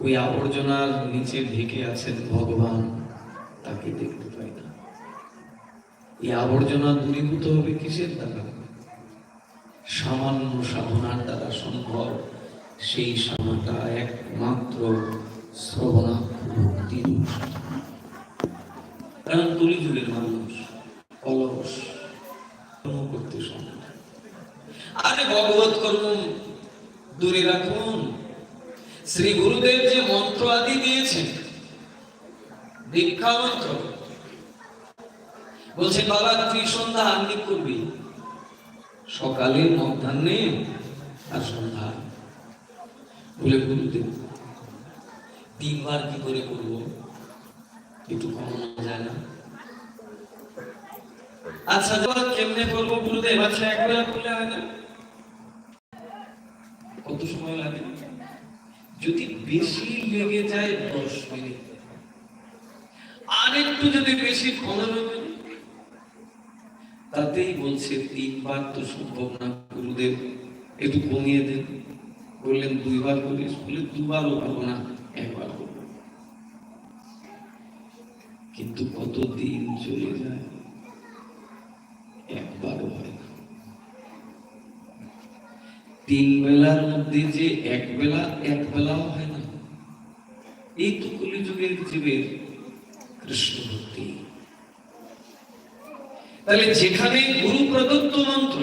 ওই আবর্জনার নিচে ঢেকে আছেন ভগবান। তাকে দেখতে পাই না। এই আবর্জনা দূরীভূত হবে কিসের দ্বারা? সামান্য সাধনার দ্বারা সম্ভব সেই সাধনাটা একমাত্র শ্রবণাক্ষর ভক্তি কারণ কলিযুগের মানুষ অলস করতে সময় আরে ভগবত কর্ম দূরে রাখুন। শ্রী গুরুদেব যে মন্ত্র আদি দিয়েছেন দীক্ষা মন্ত্র বলছেন, বাবা, ত্রিসন্ধ্যা আন্নিক করবি। সকালে মধ্যাহ্নে আর সন্ধ্যা বলে, গুরুদেব, তিনবার কি করে করব? একটু কমানো যায় না? আচ্ছা কেমনে করব গুরুদেব? আচ্ছা একবার করলে হয় না? কত সময় লাগে? যদি বেশি লেগে যায়, দশ মিনিট। আর একটু যদি বেশি, পনেরো মিনিট। তাতেই বলছে, তিনবার তো সম্ভব না, গুরুদেব, একটু কমিয়ে দেন। বললেন, দুইবার করিস। বলে, দুবারও পাবো না, একবার করব। কিন্তু কত দিন চলে যায়, একবারও হয় না। তিন বেলার মধ্যে যে এক বেলা, এক বেলাও হয় না। এই তো কলিযুগের জীবের কৃষ্ণ ভক্তি তাহলে যেখানে গুরু প্রদত্ত মন্ত্র,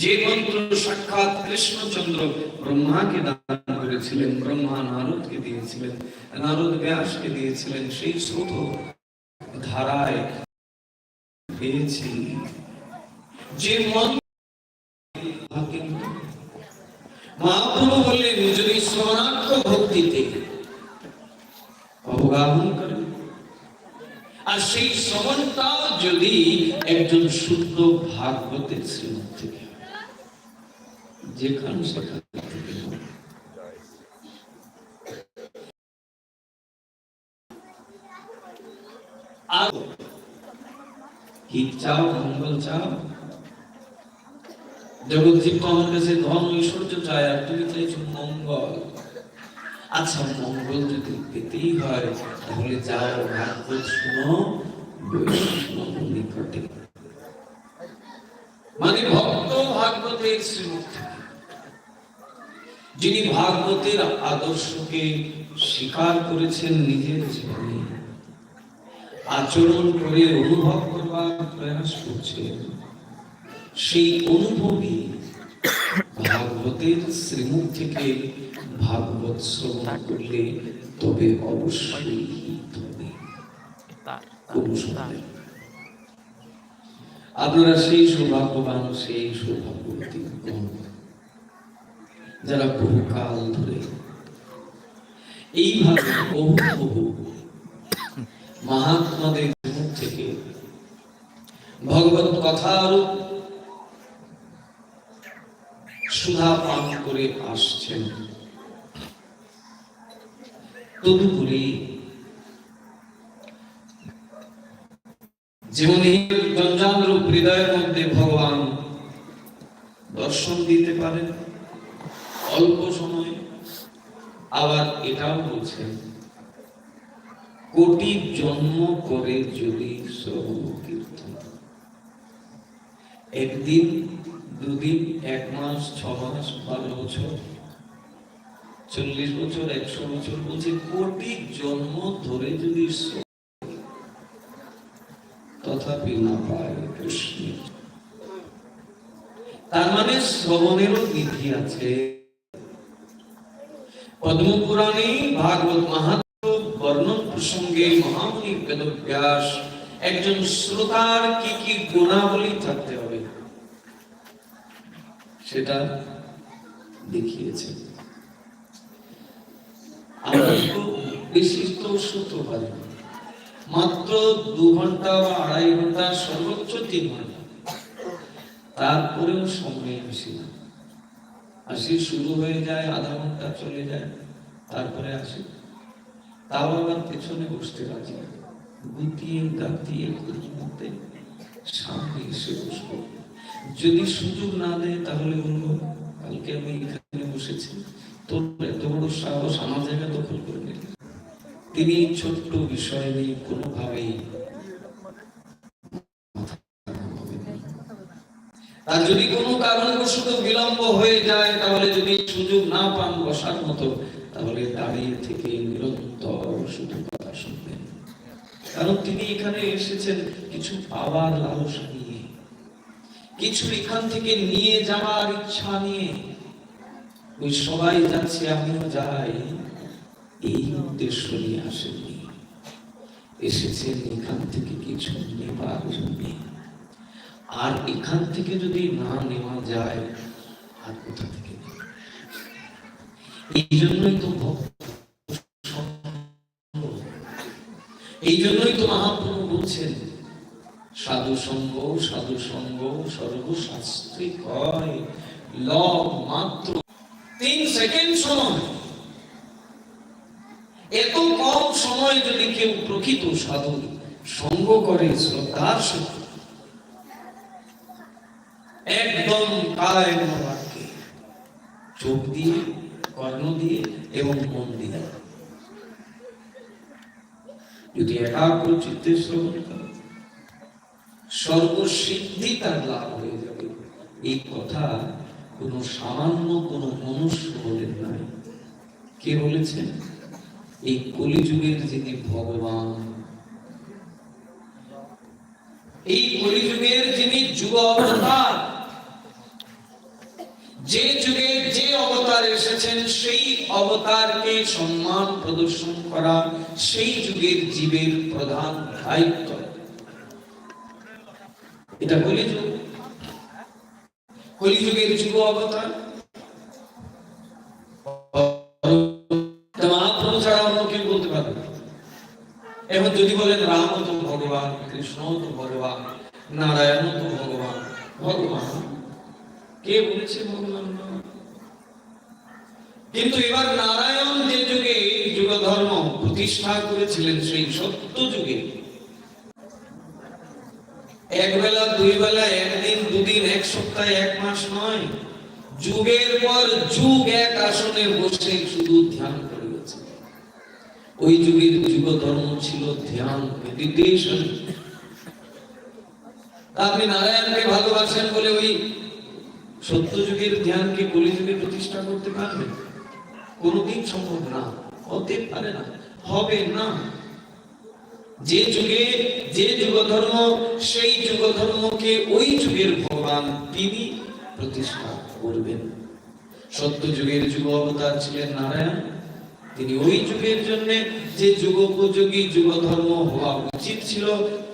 যে মন্ত্র সাক্ষাৎ কৃষ্ণচন্দ্র ব্রহ্মাকে দান করেছিলেন, ব্রহ্মা নারদকে দিয়েছিলেন, নারদ ব্যাসকে দিয়েছিলেন, সেই স্রোত ধারায় পেয়েছি যে মন্ত্র মহাপ্রভু বললেন, যদি শ্রবণার্থ ভক্তিতে অবগাহন করে আর সেই শ্রবণটাও যদি একজন শুদ্ধ ভাগবতের শ্রীমত থেকে যেখানে সেখান আর হিত চাও? মঙ্গল চাও? জগৎজীব আমার কাছে ধন ঐশ্বর্য চায় আর তুমি চাইছো মঙ্গল। আচ্ছা মঙ্গল যদি পেতেই হয়, তাহলে যাও শুনো, বৈষ্ণব নিকটে। মানে ভক্ত ভাগবতের শ্রীমুখ থেকে যিনি ভাগবতের আদর্শকে স্বীকার করেছেন নিজের জীবনে। আচরণ করে অনুভব করবার প্রয়াস করছেন। সেই অনুভবই ভাগবতের শ্রীমুখ থেকে ভাগবত শ্রবণ করলে তবে অবশ্যই। আপনারা সেই সৌভাগ্যবান, সেই সৌভাগ্যবতী যারা বহুকাল ধরে এইভাবে বহু বহু মহাত্মাদের মুখ থেকে ভগবত কথার সুধা পান করে আসছেন। তদুপরি জঞ্জাল হৃদয়ের মধ্যে ভগবান দর্শন দিতে পারেন। অল্প সময় আবার এটাও বলছেন, কোটি জন্ম করে যদি শ্রবণ কীর্তন। একদিন দুদিন, এক মাস, ছ মাস বারো বছর, চল্লিশ বছর, একশো বছর, বলছে কোটি জন্ম ধরে যদি তথাপি না পায় তার মানে শ্রবণেরও বিধি আছে। পদ্মপুরাণে ভাগবত মাহাত্ম বর্ণন প্রসঙ্গে মহামুনি বেদব্যাস একজন শ্রোতার কি কি গুণাবলী থাকতে সেটা দেখিয়েছে। আমরা বেশি পারি মাত্র দু ঘণ্টা বা আড়াই ঘণ্টা সর্বোচ্চ তিন ঘণ্টা। তারপরেও সময় আসি না। আসি শুরু হয়ে যায় আধা ঘণ্টা চলে যায় তারপরে আসি। তাও আবার পেছনে বসতে রাজি। গুটিয়ে গাতিয়ে মধ্যে সামনে এসে বসবো যদি সুযোগ না দেয়, তাহলে বলব কালকে আমি এখানে বসেছি। তোর এত বড় সাহস আমার জায়গা দখল করে নিলি। তিনি ছোট্ট বিষয় নিয়ে কোনোভাবেই। আর যদি কোনো কারণবশত বিলম্ব হয়ে যায়, তাহলে যদি সুযোগ না পান বসার মতো, তাহলে দাঁড়িয়ে থেকে নিরন্তর শুধু কথা শুনবেন কারণ তিনি এখানে এসেছেন কিছু পাওয়ার লালসা কিছু এখান থেকে নিয়ে যাওয়ার ইচ্ছা নিয়ে। ওই সবাই যাচ্ছে, আমিও যাই। এই উদ্দেশ্য নিয়ে আসেননি। এসেছেন এখান থেকে কিছু নেবার জন্যে। আর এখান থেকে যদি না নেওয়া যায়, আর কোথা থেকে এই জন্যই তো এই জন্যই তো বলছেন সাধু সঙ্গ সাধু সঙ্গ সর্বশাস্ত্রে কয়, লব মাত্র। তিন সেকেন্ড সময়। এত কম সময় যদি কেউ প্রকৃত সাধু, সঙ্গ করে শ্রদ্ধার সাথে। একদম কায় বাক্যে। চোখ দিয়ে, কর্ণ দিয়ে এবং মন দিয়ে। যদি একাগ্র চিত্তে শ্রবণ করে। সর্বসিদ্ধি তার লাভ হয়ে যাবে। এই কথা কোন সামান্য কোন মনুষ্য বলেন নাই। কে বলেছেন? এই কলিযুগের যিনি ভগবান, এই কলিযুগের যিনি যুগ অবতার, যে যুগে যে অবতার এসেছেন, সেই অবতারকে সম্মান প্রদর্শন করা, সেই যুগের জীবের প্রধান দায়িত্ব। এটা কলিযুগ কলিযুগের যুগ অবতার মহাপ্রভু ছাড়া অন্য কেউ বলতে পারবে এখন যদি বলেন, রাম তো ভগবান, কৃষ্ণ তো ভগবান, নারায়ণ তো ভগবান ভগবান। কে বলেছে ভগবান? কিন্তু এবার নারায়ণ যে যুগে যুগ ধর্ম প্রতিষ্ঠা করেছিলেন, সেই সত্য যুগে। দুই বেলা একদিন, দুদিন, এক সপ্তাহ এক মাস নয়। যুগের পর যুগ এক আসনে বসে শুধু ধ্যান করে ওই যুগের যুগ ধর্ম ছিল ধ্যান মেডিটেশন আপনি নারায়ণকে ভালোবাসেন বলে ওই সত্য যুগের ধ্যানকে কলিযুগে প্রতিষ্ঠা করতে পারবেন কোনোদিন সম্ভব না। হতে পারে না। হবে না। যে যুগে, যে যুগ ধর্ম সেই যুগ ধর্মকে ওই যুগের ভগবান তিনি প্রতিষ্ঠা করবেন। সত্য যুগের যুগ অবতার ছিলেন নারায়ণ। তিনি ওই যুগের জন্য যে যুগ উপযোগী যুগ ধর্ম হওয়া উচিত ছিল,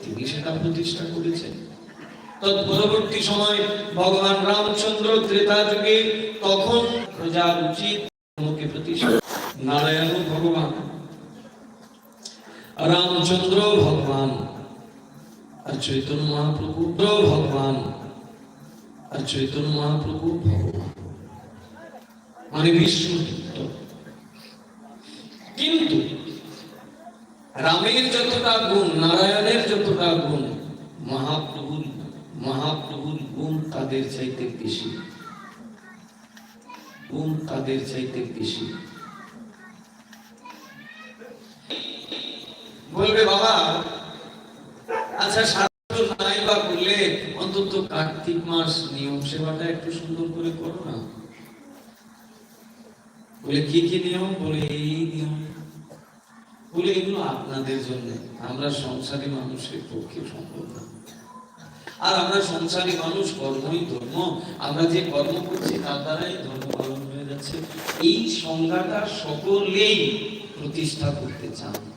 তিনি সেটা প্রতিষ্ঠা করেছেন। তৎ পরবর্তী সময় ভগবান রামচন্দ্র ত্রেতা যুগে তখন প্রজা উচিত প্রতিষ্ঠা নারায়ণ ভগবান রামচন্দ্র ভগবান, আর চৈতন্য মহাপ্রভু ভগবান, আর চৈতন্য মহাপ্রভু ভগবান। মানে বিষ্ণু কিন্তু রামের যতটা গুণ, নারায়ণের যতটা গুণ, মহাপ্রভুর মহাপ্রভুর গুণ তাদের চাইতে বেশি। গুণ তাদের চাইতে বেশি। বলবে, বাবা আচ্ছা সাধু নাই বা করলে অন্তত কার্তিক মাস নিয়ম সেবাটা একটু সুন্দর করে করো না। বলে, কি কি নিয়ম? বলে, এই নিয়ম। বলে, এগুলো আপনাদের জন্য। আমরা সংসারী মানুষের পক্ষে সম্ভব না। আর আমরা সংসারী মানুষ, কর্মই ধর্ম। আমরা যে কর্ম করছি, তার দ্বারাই ধর্ম পালন হয়ে যাচ্ছে। এই সংজ্ঞাটা সকলেই প্রতিষ্ঠা করতে চান।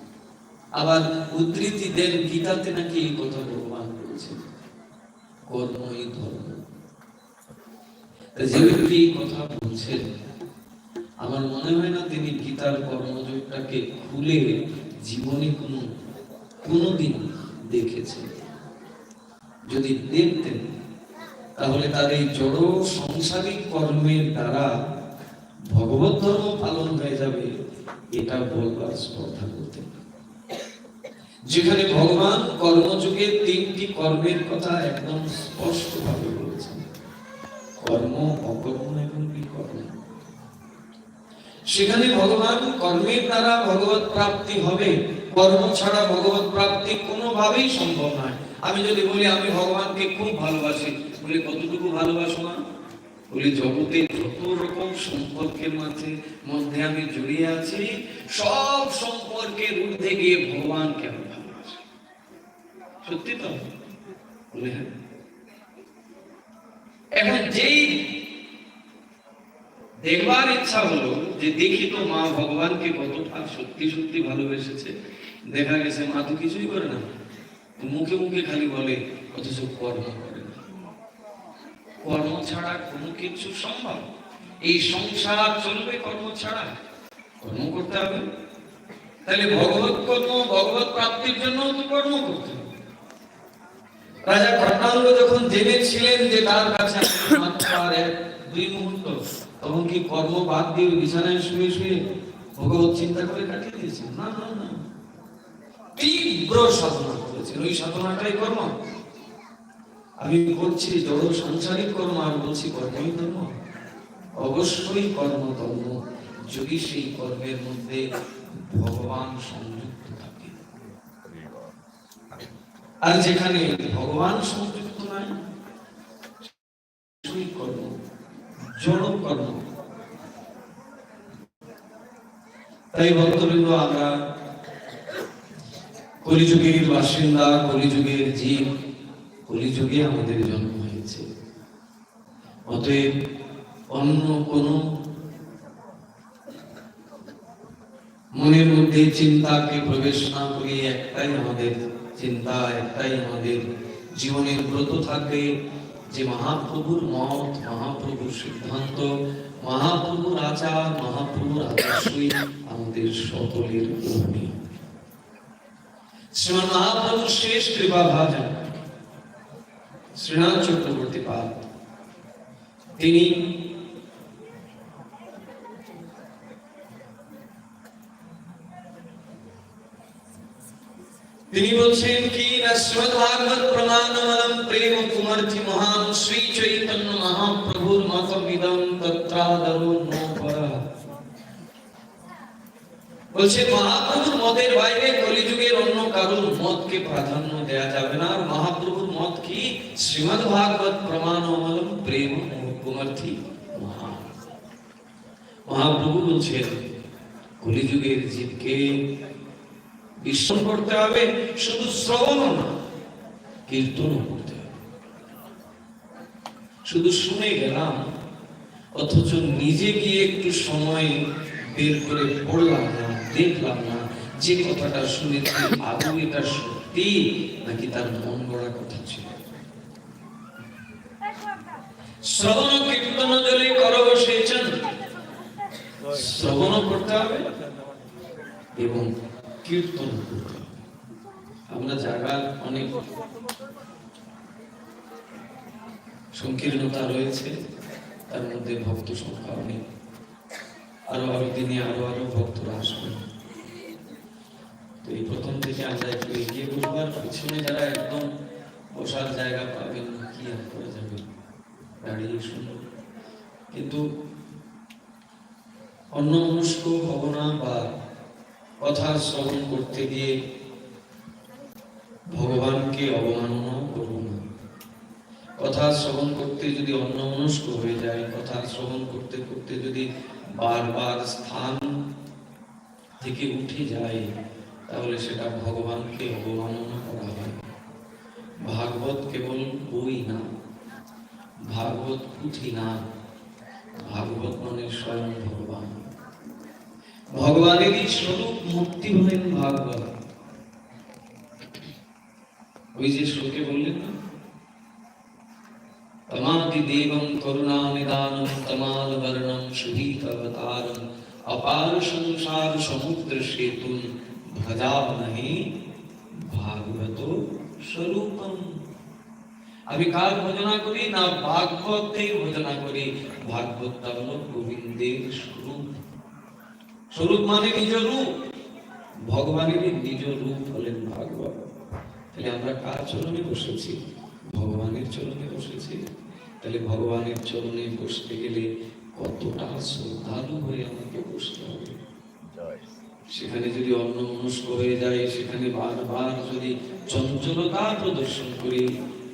আবার উদ্ধৃতি দেন গীতাতে নাকি এই কথা ভগবান বলেছেন কর্মই ধর্ম। যে ব্যক্তি এই কথা বলছেন, আমার মনে হয় না তিনি গীতার কর্মযোগটাকে খুলে জীবনে কোনো, কোনোদিন দেখেছেন। যদি দেখতেন, তাহলে তার এই জড় সংসারিক কর্মের দ্বারা ভগবত ধর্ম পালন হয়ে যাবে, এটা বলবার স্পর্ধা করতেন। যেখানে ভগবান কর্মযুগে তিনটি কর্মের কথা একদম স্পষ্ট ভাবে বলেছেন। কর্ম, অকর্ম এবং বিকর্ম। সেখানে ভগবান কর্মের দ্বারা ভগবত প্রাপ্তি হবে, কর্ম ছাড়া ভগবত প্রাপ্তি কোনোভাবেই সম্ভব নয়। আমি যদি বলি, আমি ভগবানকে খুব ভালোবাসি। বলি, কতটুকু ভালোবাসো না বলি, জগতে যত রকম সম্পর্কের মাঝে, মধ্যে আমি জড়িয়ে আছি, সব সম্পর্কের ঊর্ধ্বে গিয়ে ভগবানকে আমি সত্যি তো? হ্যাঁ। এখন যেই দেখবার ইচ্ছা হলো যে দেখি তো মা ভগবানকে কতটা সত্যি সত্যি ভালোবেসেছে। দেখা গেছে মা তো কিছুই করে না। মুখে মুখে খালি বলে, অথচ কর্ম করে না। কর্ম ছাড়া কোনো কিছু সম্ভব। এই সংসার চলবে কর্ম ছাড়া। কর্ম করতে হবে। তাহলে ভগবত কর্ম, ভগবত প্রাপ্তির জন্য তো কর্ম করতে হবে। রাজা কর্ণাঙ্গ যখন জেনেছিলেন যে তার কাছে দুই মুহূর্ত তখন কি কর্ম বাদ দিয়ে বিছানায় শুয়ে শুয়ে ভগবত চিন্তা করে কাটিয়ে দিয়েছেন? না না না। তীব্র সাধনা করেছেন। ওই সাধনাটাই কর্ম। আমি করছি জড় সাংসারিক কর্ম, আর বলছি কর্মই ধর্ম। অবশ্যই কর্ম ধর্ম। যদি সেই কর্মের মধ্যে ভগবান সংযুক্ত থাকে। আর যেখানে ভগবান সংযুক্ত নয় সেই কর্ম, জড় কর্ম। তাই ভক্তবৃন্দ, আমরা কলিযুগের বাসিন্দা, কলিযুগের জীব, কলিযুগে আমাদের জন্ম হয়েছে। অতএব অন্য কোন মনের মধ্যে চিন্তাকে প্রবেশ না করিয়ে একটাই আমাদের চিন্তা একটাই আমাদের জীবনের ব্রত থাকবে। যে মহাপ্রভুর মত, মহাপ্রভুর সিদ্ধান্ত, মহাপ্রভুর আচার, মহাপ্রভুর আদর্শই আমাদের সকলের করণীয় শ্রীমান মহাপ্রভুর শেষ কৃপা ভাজন, শ্রীনাথ চক্রবর্তী পাল। তিনি তিনি বলছেন, কি না শ্রীমদ প্রমাণমলম প্রেম কুমর্তি মহান শ্রী চৈতন্য মহাপ্রভুর মতমিদম তত্রাদরো নোপরা বলছে, মহাপ্রভুর মতের বাইরে কলিযুগের অন্য কারোর মতকে প্রাধান্য দেয়া যাবে না। আর মহাপ্রভুর মত কি? শ্রীমদ ভাগবত প্রমাণমলম প্রেম কুমর্তি মহান মহাপ্রভু বলছেন, কলিযুগের জীবকে বিশ্রাম করতে হবে, শুধু শ্রবণ না, কীর্তনও করতে হবে। শুধু শুনে গেলাম, অথচ নিজে গিয়ে একটু সময় বের করে পড়লাম না, দেখলাম না, যে কথাটা শুনেছি আদৌ এটা সত্যি, নাকি তার মন গড়া কথা ছিল? শ্রবণ কীর্তন জলে করব সেচন শ্রবণ করতে হবে এবং কীর্তন করতে আমরা জায়গা অনেক সংকীর্ণতা রয়েছে, তার মধ্যে ভক্ত সংখ্যা অনেক। আরও আরও দিনে আরও আরও ভক্তরা আসবে। তো এই প্রথম থেকে আমরা একটু এগিয়ে বসবো আর পিছনে যারা একদম বসার জায়গা পাবেন, কি আর করে যাবে? দাঁড়িয়ে শুনব কিন্তু অন্য মনস্ক হব না বা কথা শ্রবণ করতে গিয়ে ভগবানকে অবমাননা করব না। কথা শ্রবণ করতে যদি অন্যমনস্ক হয়ে যায়, কথা শ্রবণ করতে করতে যদি বারবার স্থান থেকে উঠে যায়, তাহলে সেটা ভগবানকে অবমাননা করা হয়। ভাগবত কেবল বই না, ভাগবত পুঁথি না, ভাগবত মানে স্বয়ং ভগবান। ভগবানেরই স্বরূপ মূর্তি হলেন ভাগবত ওই যে শ্লোকে বললেন না তমাদি দেবম করুণা নিদানম তমাল বর্ণম সুধীতবতারম অপার সংসার সমুদ্র সেতুন ভজামহে ভাগবত স্বরূপম আমি কার ভজনা করি না ভাগবতের ভজনা করি ভাগবতটা হলো গোবিন্দের স্বরূপ স্বরূপ মানে নিজ রূপ। ভগবানের নিজ রূপ হলেন ভাগবত। তাহলে আমরা কার চরণে বসেছি? ভগবানের চরণে বসেছি। তাহলে ভগবানের চরণে বসতে গেলে কতটা শ্রদ্ধালু হয়ে আমাকে বসতে হবে? সেখানে যদি অন্য মনস্ক হয়ে যায়, সেখানে বারবার যদি চঞ্চলতা প্রদর্শন করি,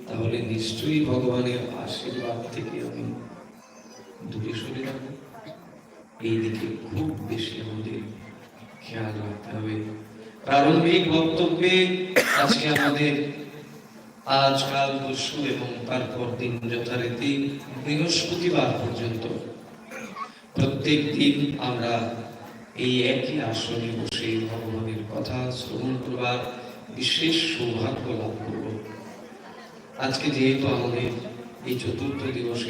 তাহলে নিশ্চয়ই ভগবানের আশীর্বাদ থেকে আমি দূরে এই দিকে খুব বেশি আমাদের খেয়াল রাখতে হবে। প্রারম্ভিক বক্তব্যে আজকে আমাদের আজকাল পরশু এবং তারপর দিন যথারীতি বৃহস্পতিবার পর্যন্ত প্রত্যেক দিন আমরা এই একই আসনে বসে ভগবানের কথা শ্রবণ করবার বিশেষ সৌভাগ্য লাভ করব। আজকে যেহেতু আমাদের এই চতুর্থ দিবসে